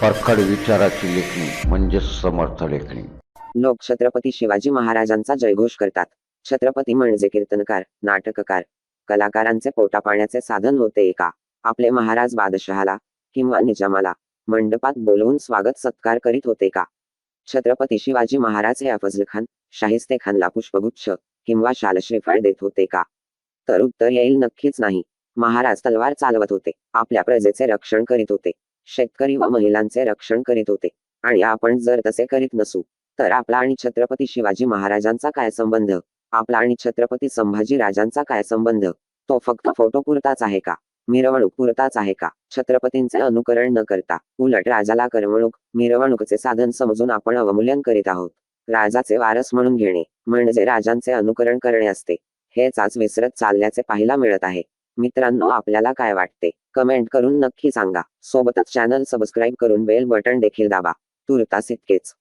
परखड विचाराची लेखणी म्हणजेच समर्थ लेखणी. लोक छत्रपती शिवाजी महाराजांचा जयघोष करतात. छत्रपती म्हणजे कीर्तनकार नाटककार. कलाकारांचे पोटापाण्याचे साधन होते का आपले महाराज बादशहाला किंवा निजामाला मंडपात बोलवून स्वागत सत्कार करीत होते का? छत्रपती शिवाजी महाराज हे अफजल खान शाहिस्ते खानला पुष्पगुच्छ किंवा शालश्रीफळ देत होते का? तर उत्तर येईल नक्कीच नाही. महाराज तलवार चालवत होते आपल्या प्रजेचे रक्षण करीत होते. शेतकरी व महिलांचे रक्षण करीत होते. आणि आपण जर तसे करीत नसू तर आपला आणि छत्रपती शिवाजी महाराजांचा काय संबंध? आपला आणि छत्रपती संभाजी राजांचा काय संबंध? तो फक्त फोटो पुरताच आहे का? मिरवणूक पुरताच आहे का? छत्रपतींचे अनुकरण न करता उलट राजाला करमणूक मिरवणुकीचे साधन समजून आपण अवमूल्यन करीत आहोत. राजाचे वारस म्हणून घेणे म्हणजे राजांचे अनुकरण करणे असते. हेच आज विसरत चालल्याचे पाहायला मिळत आहे. मित्रांनो आपल्याला काय वाटते? कमेंट करून नक्की सांगा. सोबतच चॅनल सबस्क्राईब करून बेल बटन देखील दाबा. तुर्तास इतकेच.